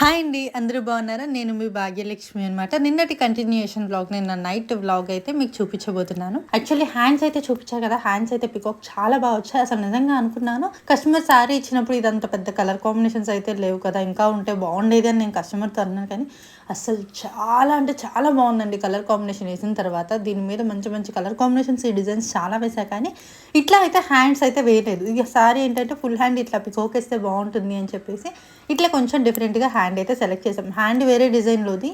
Hi అండి అందరూ బాగున్నారా? నేను మీ భాగ్యలక్ష్మి అనమాట నిన్నటి కంటిన్యూషన్ బ్లాగ్ నిన్న నైట్ బ్లాగ్ అయితే మీకు చూపించబోతున్నాను. యాక్చువల్లీ హ్యాండ్స్ అయితే చూపించా కదా? హ్యాండ్స్ అయితే పికాక్ చాలా బాగా వచ్చాయి. అసలు నిజంగా అనుకున్నాను. కస్టమర్ సారీ ఇచ్చినప్పుడు ఇదంత పెద్ద కలర్ కాంబినేషన్స్ అయితే లేవు కదా. ఇంకా ఉంటే బాగుండేది అని నేను కస్టమర్తో అన్నాను కానీ అసలు చాలా అంటే చాలా బాగుందండి కలర్ కాంబినేషన్ వేసిన తర్వాత. దీని మీద మంచి మంచి కలర్ కాంబినేషన్స్ ఈ డిజైన్స్ చాలా వేసా కానీ ఇట్లా అయితే హ్యాండ్స్ అయితే వేయలేదు. ఇక సారీ ఏంటంటే ఫుల్ హ్యాండ్ ఇట్లా పికోక్ వేస్తే బాగుంటుంది అని చెప్పేసి ఇట్లా కొంచెం డిఫరెంట్గా హ్యాండ్ అయితే సెలెక్ట్ చేసాం హ్యాండ్ వేరే డిజైన్లోది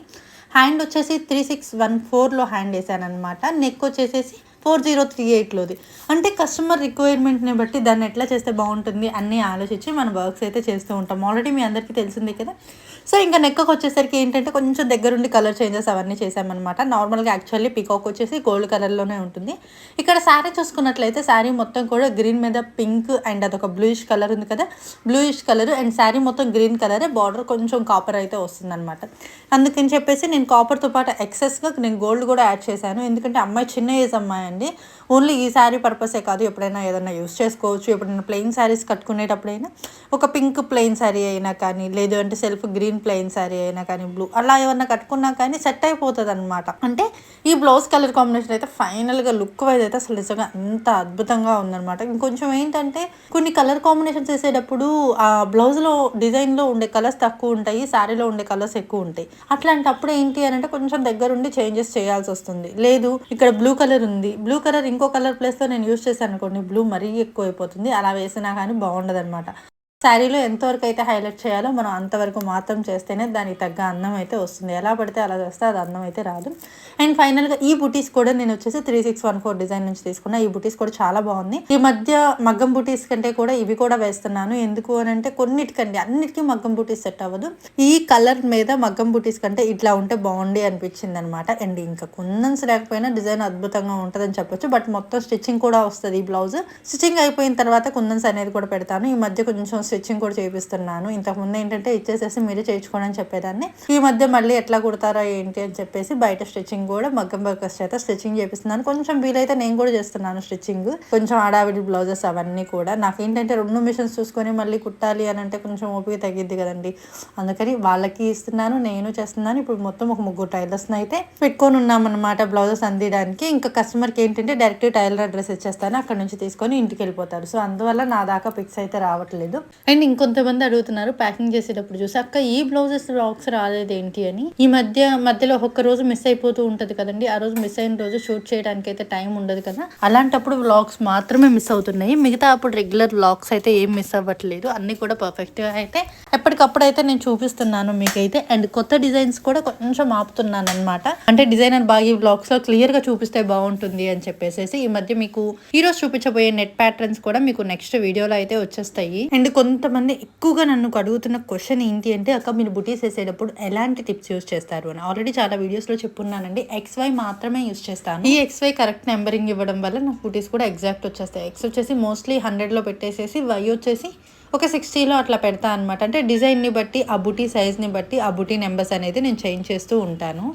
హ్యాండ్ వచ్చేసి త్రీ సిక్స్ వన్ ఫోర్లో హ్యాండ్ వేసాను అనమాట నెక్ వచ్చేసేసి ఫోర్ జీరో త్రీ ఎయిట్లోది. అంటే కస్టమర్ రిక్వైర్మెంట్ని బట్టి దాన్ని ఎట్లా చేస్తే బాగుంటుంది అన్నీ ఆలోచించి మన వర్క్స్ అయితే చేస్తూ ఉంటాం. ఆల్రెడీ మీ అందరికీ తెలిసిందే కదా? సో ఇంకా నెక్కకు వచ్చేసరికి ఏంటంటే కొంచెం దగ్గరుండి కలర్ చేంజెస్ అవన్నీ చేసామన్నమాట నార్మల్గా యాక్చువల్లీ పికాక్ వచ్చేసి గోల్డ్ కలర్లోనే ఉంటుంది. ఇక్కడ శారీ చూసుకున్నట్లయితే శారీ మొత్తం కూడా గ్రీన్ మీద పింక్ అండ్ అదొక బ్లూయిష్ కలర్ ఉంది కదా? బ్లూయిష్ కలర్ అండ్ శారీ మొత్తం గ్రీన్ కలరే బార్డర్ కొంచెం కాపర్ అయితే వస్తుందన్నమాట. అందుకని చెప్పేసి నేను కాపర్తో పాటు ఎక్సెస్గా నేను గోల్డ్ కూడా యాడ్ చేశాను. ఎందుకంటే అమ్మాయి చిన్న ఏజ్ అమ్మాయి అండి. ఓన్లీ ఈ శారీ పర్పసే కాదు. ఎప్పుడైనా ఏదైనా యూస్ చేసుకోవచ్చు. ఎప్పుడైనా ప్లెయిన్ శారీస్ కట్టుకునేటప్పుడైనా ఒక పింక్ ప్లెయిన్ శారీ అయినా కానీ లేదు అంటే సెల్ఫ్ గ్రీన్ ప్లెయిన్ శారీ అయినా కానీ బ్లూ అలా ఏమన్నా కట్టుకున్నా కానీ సెట్ అయిపోతుంది అనమాట అంటే ఈ బ్లౌజ్ కలర్ కాంబినేషన్ అయితే ఫైనల్గా లుక్ వైజ్ అయితే అసలు నిజంగా అంత అద్భుతంగా ఉందన్నమాట. ఇంకొంచెం ఏంటంటే కొన్ని కలర్ కాంబినేషన్స్ వేసేటప్పుడు ఆ బ్లౌజ్లో డిజైన్లో ఉండే కలర్స్ తక్కువ ఉంటాయి శారీలో ఉండే కలర్స్ ఎక్కువ ఉంటాయి. అట్లాంటప్పుడు ఏంటి అని అంటే కొంచెం దగ్గరుండి చేంజెస్ చేయాల్సి వస్తుంది. లేదు ఇక్కడ బ్లూ కలర్ ఉంది బ్లూ కలర్ ఇంకో కలర్ ప్లేస్లో నేను యూస్ చేశాను అనుకోండి బ్లూ మరీ ఎక్కువ అయిపోతుంది అలా వేసినా కానీ బాగుండదు అనమాట శారీలో ఎంతవరకు అయితే హైలైట్ చేయాలో మనం అంతవరకు మాత్రం చేస్తేనే దానికి తగ్గ అందం అయితే వస్తుంది. ఎలా పడితే అలా చేస్తే అది అందం అయితే రాదు. అండ్ ఫైనల్గా ఈ బుటీస్ కూడా నేను వచ్చేసి three six one four design నుంచి తీసుకున్న. ఈ బుటీస్ కూడా చాలా బాగుంది. ఈ మధ్య మగ్గం బుటీస్ కంటే కూడా ఇవి కూడా వేస్తున్నాను. ఎందుకు అని అంటే కొన్నిటికండి. అన్నిటికీ మగ్గం బుటీస్ సెట్ అవ్వదు. ఈ కలర్ మీద మగ్గం బుటీస్ కంటే ఇట్లా ఉంటే బాగుండి అనిపించింది అనమాట అండ్ ఇంకా కుందన్స్ లేకపోయినా డిజైన్ అద్భుతంగా ఉంటుందని చెప్పొచ్చు. బట్ మొత్తం స్టిచ్చింగ్ కూడా వస్తుంది ఈ బ్లౌజ్. స్టిచ్చింగ్ అయిపోయిన తర్వాత కుందన్స్ అనేది కూడా పెడతాను. ఈ మధ్య కొంచెం స్టిచ్చింగ్ కూడా చేపిస్తున్నాను. ఇంతకుముందు ఏంటంటే ఇచ్చేసేసి మీరే చేయించుకోండి అని చెప్పేదాన్ని. ఈ మధ్య మళ్ళీ ఎట్లా కుడతారా ఏంటి అని చెప్పేసి బయట స్టిచ్చింగ్ కూడా మగ్గం వర్కర్స్ చేత స్టిచ్చింగ్ చేపిస్తున్నాను. కొంచెం వీలైతే నేను కూడా చేస్తున్నాను స్టిచ్చింగ్. కొంచెం ఆడావిడి బ్లౌజెస్ అవన్నీ కూడా. నాకు ఏంటంటే రెండు మిషన్స్ చూసుకొని మళ్ళీ కుట్టాలి అని అంటే కొంచెం ఓపిక తగ్గిద్ది కదండి. అందుకని వాళ్ళకి ఇస్తున్నాను నేను చేస్తున్నాను. ఇప్పుడు మొత్తం ఒక ముగ్గురు టైలర్స్ని అయితే పెట్టుకొని ఉన్నామన్నమాట బ్లౌజెస్ అందియడానికి ఇంకా కస్టమర్కి ఏంటంటే డైరెక్ట్ టైలర్ అడ్రస్ ఇచ్చేస్తాను. అక్కడ నుంచి తీసుకొని ఇంటికి వెళ్ళిపోతారు. సో అందువల్ల నా దాకా పిక్స్ అయితే రావట్లేదు. అండ్ ఇంకొంతమంది అడుగుతున్నారు ప్యాకింగ్ చేసేటప్పుడు చూసి అక్క ఈ బ్లౌజెస్ బ్లాక్స్ రాలేదు ఏంటి అని. ఈ మధ్య మధ్యలో ఒక్క రోజు మిస్ అయిపోతూ ఉంటుంది కదండి. ఆ రోజు మిస్ అయిన రోజు షూట్ చేయడానికి అయితే టైం ఉండదు కదా. అలాంటప్పుడు వ్లాగ్స్ మాత్రమే మిస్ అవుతున్నాయి. మిగతా అప్పుడు రెగ్యులర్ బ్లాక్స్ అయితే ఏం మిస్ అవ్వట్లేదు. అన్ని కూడా పర్ఫెక్ట్గా అయితే ఎప్పటికప్పుడు అయితే నేను చూపిస్తున్నాను మీకైతే. అండ్ కొత్త డిజైన్స్ కూడా కొంచెం ఆపుతున్నాను అనమాట అంటే డిజైనర్ బాగా ఈ లో క్లియర్గా చూపిస్తే బాగుంటుంది అని చెప్పేసి ఈ మధ్య మీకు ఈ రోజు చూపించబోయే నెట్ ప్యాటర్న్స్ కూడా మీకు నెక్స్ట్ వీడియోలో అయితే వచ్చేస్తాయి. అండ్ కొంతమంది ఎక్కువగా నన్ను అడుగుతున్న క్వశ్చన్ ఏంటి అంటే అక్క మీరు బుటీస్ వేసేటప్పుడు ఎలాంటి టిప్స్ యూస్ చేస్తారు? అని. ఆల్రెడీ చాలా వీడియోస్లో చెప్పున్నానండి. ఎక్స్ వై మాత్రమే యూస్ చేస్తాను. ఈ ఎక్స్ వై కరెక్ట్ నెంబరింగ్ ఇవ్వడం వల్ల నాకు బుటీస్ కూడా ఎగ్జాక్ట్ వచ్చేస్తాయి. ఎక్స్ వచ్చేసి మోస్ట్లీ హండ్రెడ్లో పెట్టేసేసి వై వచ్చేసి ఒక సిక్స్టీలో అట్లా పెడతా అనమాట అంటే డిజైన్ని బట్టి ఆ బుటీ సైజ్ని బట్టి ఆ బుటీ నెంబర్స్ అనేది నేను చేంజ్ చేస్తూ ఉంటాను.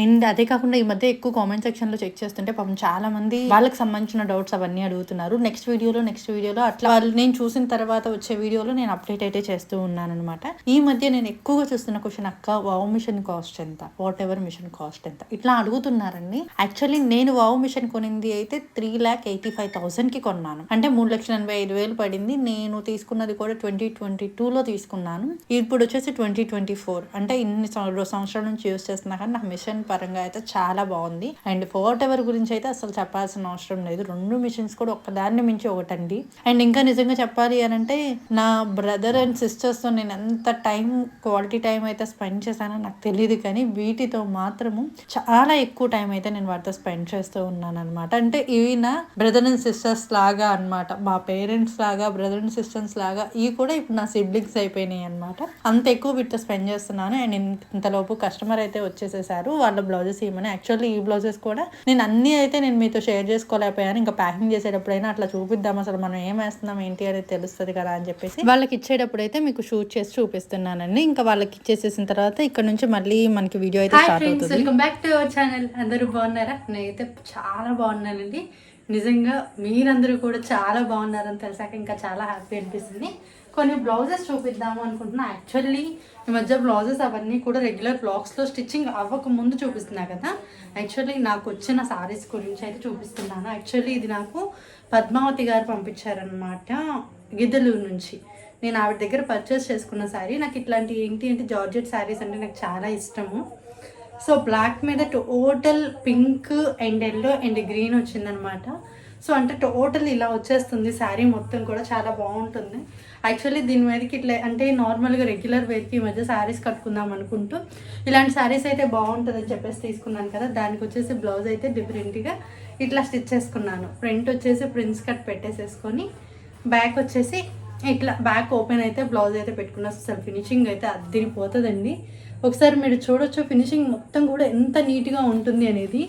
అండ్ అదే కాకుండా ఈ మధ్య ఎక్కువ కామెంట్ సెక్షన్లో చెక్ చేస్తుంటే పాపం చాలా మంది వాళ్ళకి సంబంధించిన డౌట్స్ అవన్నీ అడుగుతున్నారు. నెక్స్ట్ వీడియోలో నెక్స్ట్ వీడియోలో అట్లా వాళ్ళు నేను చూసిన తర్వాత వచ్చే వీడియోలో నేను అప్డేట్ అయితే చేస్తూ ఉన్నాను అనమాట ఈ మధ్య నేను ఎక్కువగా చూస్తున్న క్వశ్చన్ అక్క వావ్ మిషన్ కాస్ట్ ఎంత? వాట్ ఎవర్ మిషన్ కాస్ట్ ఎంత? ఇట్లా అడుగుతున్నారండి. యాక్చువల్లీ నేను వావ్ మిషన్ కొనింది అయితే త్రీ ల్యాక్ ఎయిటీ ఫైవ్ థౌసండ్కి కొన్నాను. అంటే మూడు లక్షల ఎనభై ఐదు వేలు పడింది. నేను తీసుకున్నది కూడా ట్వంటీ ట్వంటీ టూలో తీసుకున్నాను. ఇప్పుడు వచ్చేసి ట్వంటీ ట్వంటీ ఫోర్ అంటే ఇన్ని సంవత్సరాల నుంచి యూస్ చేస్తున్నా కానీ నా మిషన్ పరంగా అయితే చాలా బాగుంది. అండ్ ఫోర్ట్ ఎవర్ గురించి అయితే అసలు చెప్పాల్సిన అవసరం లేదు. రెండు మిషన్స్ కూడా ఒక్కదాన్ని మించి ఒకటండి. అండ్ ఇంకా నిజంగా చెప్పాలి అని అంటే నా బ్రదర్ అండ్ సిస్టర్స్తో నేను ఎంత టైం క్వాలిటీ టైం అయితే స్పెండ్ చేశానో నాకు తెలియదు కానీ వీటితో మాత్రము చాలా ఎక్కువ టైం అయితే నేను వాటితో స్పెండ్ చేస్తూ ఉన్నాను అనమాట అంటే ఇవి నా బ్రదర్ అండ్ సిస్టర్స్ లాగా అన్నమాట. మా పేరెంట్స్ లాగా బ్రదర్ అండ్ సిస్టర్స్ లాగా ఇవి కూడా ఇప్పుడు నా సిబ్లింగ్స్ అయిపోయినాయి అనమాట అంత ఎక్కువ వీటితో స్పెండ్ చేస్తున్నాను. అండ్ ఇంతలోపు కస్టమర్ అయితే వచ్చేసేసారు. వాళ్ళ బ్లౌజెస్ ఇవ్వమని యాక్చువల్లీ ఈ బ్లౌజెస్ కూడా నేను అన్ని అయితే నేను మీతో షేర్ చేసుకోలేకపోయాను. ఇంకా ప్యాకింగ్ చేసేటప్పుడైనా అట్లా చూపిద్దాం. అసలు మనం ఏం వేస్తున్నాం? ఏంటి అనేది తెలుస్తుంది కదా అని చెప్పేసి వాళ్ళకి ఇచ్చేటప్పుడు అయితే మీకు షూట్ చేసి చూపిస్తున్నానండి. ఇంకా వాళ్ళకి ఇచ్చేసేసిన తర్వాత ఇక్కడ నుంచి మళ్ళీ మనకి వీడియో అయితే స్టార్ట్ అవుతుంది. Welcome back to our channel అందరూ బాగున్నారా? నేనైతే చాలా బాగున్నానండి. నిజంగా మీరందరూ కూడా చాలా బాగున్నారని తెలిసాక ఇంకా చాలా హ్యాపీ అనిపిస్తుంది. కొన్ని బ్లౌజెస్ చూపిద్దాము అనుకుంటున్నా. యాక్చువల్లీ ఈ మధ్య బ్లౌజెస్ అవన్నీ కూడా రెగ్యులర్ బ్లాగ్స్లో స్టిచ్చింగ్ అవ్వక ముందు చూపిస్తున్నా కదా. యాక్చువల్లీ నాకు వచ్చిన సారీస్ గురించి అయితే చూపిస్తున్నాను. యాక్చువల్లీ ఇది నాకు పద్మావతి గారు పంపించారనమాట గిద్దలూరు నుంచి. నేను ఆవిడ దగ్గర పర్చేస్ చేసుకున్న శారీ నాకు ఇట్లాంటి ఏంటి అంటే జార్జెట్ శారీస్ అంటే నాకు చాలా ఇష్టము. సో బ్లాక్ మీద total pink and yellow and green వచ్చిందనమాట సో అంటే టోటల్ ఇలా వచ్చేస్తుంది శారీ మొత్తం కూడా చాలా బాగుంటుంది. యాక్చువల్లీ దీని మీదకి ఇట్లా అంటే నార్మల్గా రెగ్యులర్ వేర్కి ఈ మధ్య శారీస్ కట్టుకుందాం అనుకుంటూ ఇలాంటి శారీస్ అయితే బాగుంటుందని చెప్పేసి తీసుకున్నాను కదా దానికి వచ్చేసి బ్లౌజ్ అయితే డిఫరెంట్గా ఇట్లా స్టిచ్ చేసుకున్నాను. ఫ్రంట్ వచ్చేసి ప్రిన్స్ కట్ పెట్టేసేసుకొని బ్యాక్ వచ్చేసి ఇట్లా బ్యాక్ ఓపెన్ అయితే బ్లౌజ్ అయితే పెట్టుకున్నా. అసలు ఫినిషింగ్ అయితే అద్దరిపోతుందండి. ఒకసారి మీరు చూడొచ్చు ఫినిషింగ్ మొత్తం కూడా ఎంత నీట్గా ఉంటుంది అనేది.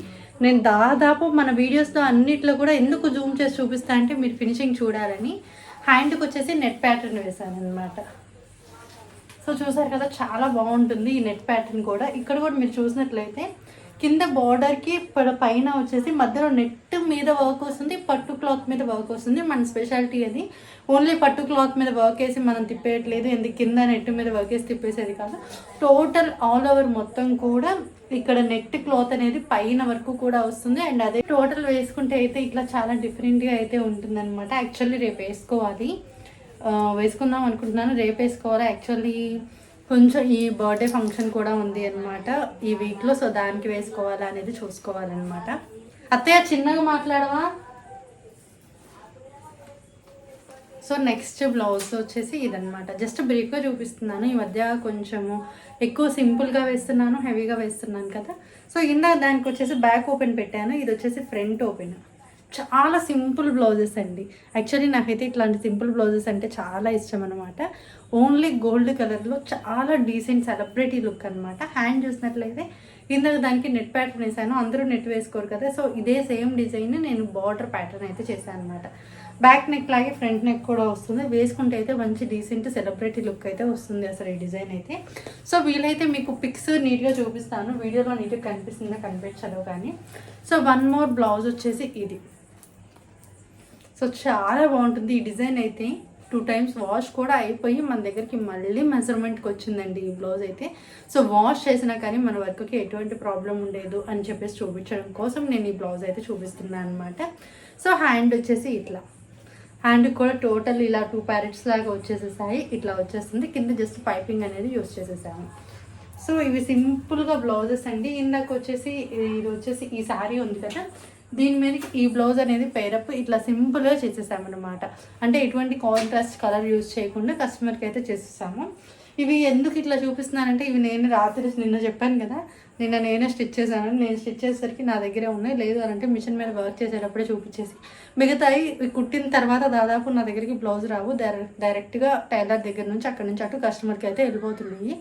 నేను దాదాపు మన వీడియోస్లో అన్నిట్లో కూడా ఎందుకు జూమ్ చేసి చూపిస్తా అంటే మీరు ఫినిషింగ్ చూడాలని. హ్యాండ్కి వచ్చేసి నెట్ ప్యాటర్న్ వేసాను అనమాట సో చూసారు కదా చాలా బాగుంటుంది ఈ నెట్ ప్యాటర్న్ కూడా. ఇక్కడ కూడా మీరు చూసినట్లయితే కింద బార్డర్కి పైన వచ్చేసి మధ్యలో నెట్ మీద వర్క్ వస్తుంది పట్టు క్లాత్ మీద వర్క్ వస్తుంది. మన స్పెషాలిటీ అది. ఓన్లీ పట్టు క్లాత్ మీద వర్క్ వేసి మనం తిప్పేయట్లేదు ఎందుకు కింద నెట్ మీద వర్క్ వేసి తిప్పేసేది కాదు. టోటల్ ఆల్ ఓవర్ మొత్తం కూడా ఇక్కడ నెట్ క్లాత్ అనేది పైన వరకు కూడా వస్తుంది. అండ్ అదే టోటల్ వేసుకుంటే అయితే ఇట్లా చాలా డిఫరెంట్గా అయితే ఉంటుంది అనమాట యాక్చువల్లీ రేపు వేసుకోవాలి. వేసుకుందాం అనుకుంటున్నాను. రేపు వేసుకోవాలి. యాక్చువల్లీ కొంచెం ఈ బర్త్డే ఫంక్షన్ కూడా ఉంది అనమాట ఈ వీక్లో సో దానికి వేసుకోవాలా అనేది చూసుకోవాలన్నమాట. అత్తయ్య చిన్నగా మాట్లాడవా? సో నెక్స్ట్ బ్లౌజ్ వచ్చేసి ఇదనమాట జస్ట్ బ్రీఫ్గా చూపిస్తున్నాను. ఈ మధ్య కొంచెము ఎక్కువ సింపుల్గా వేస్తున్నాను హెవీగా వేస్తున్నాను కదా. సో ఇందాక దానికి వచ్చేసి బ్యాక్ ఓపెన్ పెట్టాను. ఇది వచ్చేసి ఫ్రంట్ ఓపెన్ చాలా సింపుల్ బ్లౌజెస్ అండి. యాక్చువల్లీ నాకైతే ఇట్లాంటి సింపుల్ బ్లౌజెస్ అంటే చాలా ఇష్టం అనమాట ఓన్లీ గోల్డ్ కలర్లో చాలా డీసెంట్ సెలబ్రిటీ లుక్ అనమాట హ్యాండ్ చూసినట్లయితే ఇందాక దానికి నెట్ ప్యాటర్న్ వేసాను అందరూ నెట్ వేసుకోరు కదా. సో ఇదే సేమ్ డిజైన్ నేను బార్డర్ ప్యాటర్న్ అయితే చేశాను అనమాట బ్యాక్ నెక్ లాగే ఫ్రంట్ నెక్ కూడా వస్తుంది. వేసుకుంటే అయితే మంచి డీసెంట్ సెలబ్రిటీ లుక్ అయితే వస్తుంది అసలు ఈ డిజైన్ అయితే. సో వీలైతే మీకు పిక్స్ నీట్గా చూపిస్తాను. వీడియోలో నీట్గా కనిపిస్తుందా కనిపించదు కానీ. సో వన్ మోర్ బ్లౌజ్ వచ్చేసి ఇది. సో చాలా బాగుంటుంది ఈ డిజైన్ అయితే. టూ టైమ్స్ వాష్ కూడా అయిపోయి మన దగ్గరికి మళ్ళీ మెజర్మెంట్కి వచ్చిందండి ఈ బ్లౌజ్ అయితే. సో వాష్ చేసినా కానీ మన వర్క్కి ఎటువంటి ప్రాబ్లం ఉండేదు అని చెప్పేసి చూపించడం కోసం నేను ఈ బ్లౌజ్ అయితే చూపిస్తున్నాను అనమాట సో హ్యాండ్ వచ్చేసి ఇట్లా. హ్యాండ్ కూడా టోటల్ ఇలా టూ ప్యారెట్స్ లాగా వచ్చేసేసాయి. ఇట్లా వచ్చేస్తుంది. కింద జస్ట్ పైపింగ్ అనేది యూస్ చేసేసాము. సో ఇవి సింపుల్గా బ్లౌజెస్ అండి. ఇందాక వచ్చేసి ఇది వచ్చేసి ఈ శారీ ఉంది కదా. దీని మీద ఈ బ్లౌజ్ అనేది పేరప్ ఇట్లా సింపుల్గా చేసేసామన్నమాట. అంటే ఎటువంటి కాంట్రాస్ట్ కలర్ యూజ్ చేయకుండా కస్టమర్కి అయితే చేసేసాము. ఇవి ఎందుకు ఇట్లా చూపిస్తున్నానంటే ఇవి నేను రాత్రి నిన్న చెప్పాను కదా నిన్న నేనే స్టిచ్ చేశాను. నేను స్టిచ్ చేసేసరికి నా దగ్గరే ఉన్నాయి. లేదు అని అంటే మిషన్ మీద వర్క్ చేసేటప్పుడే చూపించేసి. మిగతాయి కుట్టిన తర్వాత దాదాపు నా దగ్గరికి బ్లౌజ్ రావు. డైరెక్ట్ డైరెక్ట్గా టైలర్ దగ్గర నుంచి అక్కడ నుంచి అటు కస్టమర్కి అయితే వెళ్ళిపోతున్నాయి.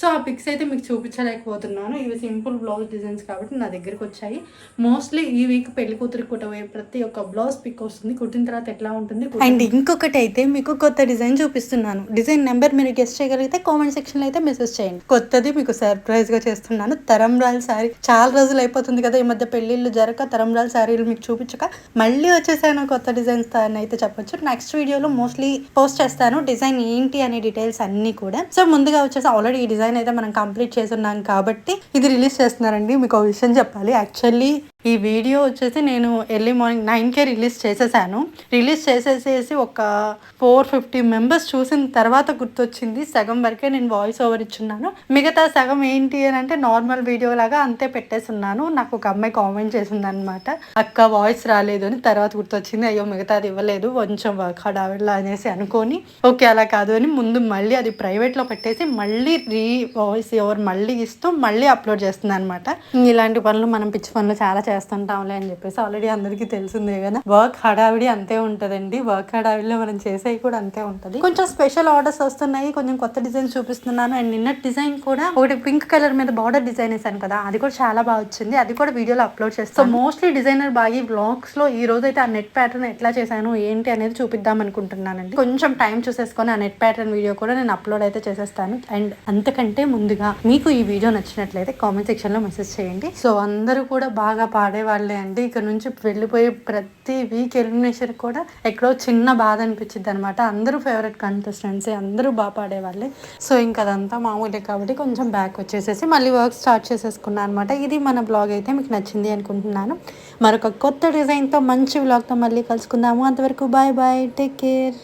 సో ఆ పిక్స్ అయితే మీకు చూపించలేకపోతున్నాను. ఇవి సింపుల్ బ్లౌజ్ డిజైన్స్ కాబట్టి నా దగ్గరికి వచ్చాయి. మోస్ట్లీ ఈ వీక్ పెళ్ళి కూతురికి కుట్టబోయే ప్రతి ఒక్క బ్లౌజ్ పిక్ వస్తుంది. కుట్టిన తర్వాత ఎట్లా ఉంటుంది? అండ్ ఇంకొకటి అయితే మీకు కొత్త డిజైన్ చూపిస్తున్నాను. డిజైన్ నెంబర్ మీరు గెస్ట్ చేయగలిగితే కామెంట్ సెక్షన్లో అయితే మెసేజ్ చేయండి. కొత్తది మీకు సర్ప్రైజ్గా చేస్తున్నాను. తరంరాల్ శారీ చాలా రోజులు అయిపోతుంది కదా ఈ మధ్య పెళ్ళిళ్ళు జరగక తరంరాల్ శారీలు మీకు చూపించక. మళ్ళీ వచ్చేసాను కొత్త డిజైన్స్ అని అయితే చెప్పొచ్చు. నెక్స్ట్ వీడియోలో మోస్ట్లీ పోస్ట్ చేస్తాను. డిజైన్ ఏంటి అనే డీటెయిల్స్ అన్ని కూడా. సో ముందుగా వచ్చేసి ఆల్రెడీ ఈ డిజైన్ అయితే మనం కంప్లీట్ చేస్తున్నాం కాబట్టి ఇది రిలీజ్ చేస్తున్నారండి. మీకు ఒక విషయం చెప్పాలి. యాక్చువల్లీ ఈ వీడియో వచ్చేసి నేను ఎర్లీ మార్నింగ్ నైన్కే రిలీజ్ చేసేసాను. రిలీజ్ చేసేసేసి ఒక ఫోర్ ఫిఫ్టీ మెంబర్స్ చూసిన తర్వాత గుర్తొచ్చింది సగం వరకే నేను వాయిస్ ఓవర్ ఇచ్చున్నాను. మిగతా సగం ఏంటి అని అంటే నార్మల్ వీడియో లాగా అంతే పెట్టేస్తున్నాను నాకు ఒక అమ్మాయి కామెంట్ చేసింది అనమాట అక్క వాయిస్ రాలేదు అని తర్వాత గుర్తొచ్చింది. అయ్యో మిగతాది ఇవ్వలేదు. కొంచెం వర్క్ హడావిడిలా అనేసి అనుకొని ఓకే అలా కాదు అని ముందు మళ్ళీ అది ప్రైవేట్లో పెట్టేసి మళ్ళీ రీ వాయిస్ ఓవర్ మళ్ళీ ఇస్తూ మళ్ళీ అప్లోడ్ చేస్తుంది అనమాట ఇలాంటి పనులు మనం పిచ్చి పనులు చాలా చేస్తుంటాంలే అని చెప్పేసి ఆల్రెడీ అందరికీ తెలిసిందే కదా. వర్క్ హడావిడి అంతే ఉంటదండి. వర్క్ హడావిడిలో మనం చేసేవి కూడా అంతే ఉంటది. కొంచెం స్పెషల్ ఆర్డర్స్ వస్తున్నాయి. కొంచెం కొత్త డిజైన్ చూపిస్తున్నాను. అండ్ నిన్న డిజైన్ కూడా ఒకటి పింక్ కలర్ మీద బార్డర్ డిజైన్ వేసాను కదా. అది కూడా చాలా బాగా వచ్చింది. అది కూడా వీడియోలో అప్లోడ్ చేస్తాను. సో మోస్ట్లీ డిజైనర్ బాగా బ్లాగ్స్లో ఈ రోజు అయితే ఆ నెట్ ప్యాటర్న్ ఎట్లా చేశాను ఏంటి అనేది చూపిద్దాం అనుకుంటున్నానండి. కొంచెం టైం చూసేసుకొని ఆ నెట్ ప్యాటర్న్ వీడియో కూడా నేను అప్లోడ్ అయితే చేసేస్తాను. అండ్ అంతకంటే ముందుగా మీకు ఈ వీడియో నచ్చినట్లయితే కామెంట్ సెక్షన్లో మెసేజ్ చేయండి. సో అందరూ కూడా బాగా పాడేవాళ్ళే అండి. ఇక నుంచి వెళ్ళిపోయే ప్రతి వీక్ ఎలిమినేషన్ కూడా ఎక్కడో చిన్న బాధ అనిపించింది అనమాట అందరూ ఫేవరెట్ కంటెస్టెంట్స్ అందరూ బాగా పాడేవాళ్ళే. సో ఇంకా అదంతా మామూలే కాబట్టి కొంచెం బ్యాక్ వచ్చేసేసి మళ్ళీ వర్క్ స్టార్ట్ చేసేసుకున్నాను అనమాట ఇది మన బ్లాగ్ అయితే మీకు నచ్చింది అనుకుంటున్నాను. మరొక కొత్త డిజైన్తో మంచి బ్లాగ్తో మళ్ళీ కలుసుకుందాము. అంతవరకు బాయ్ బాయ్ టేక్ కేర్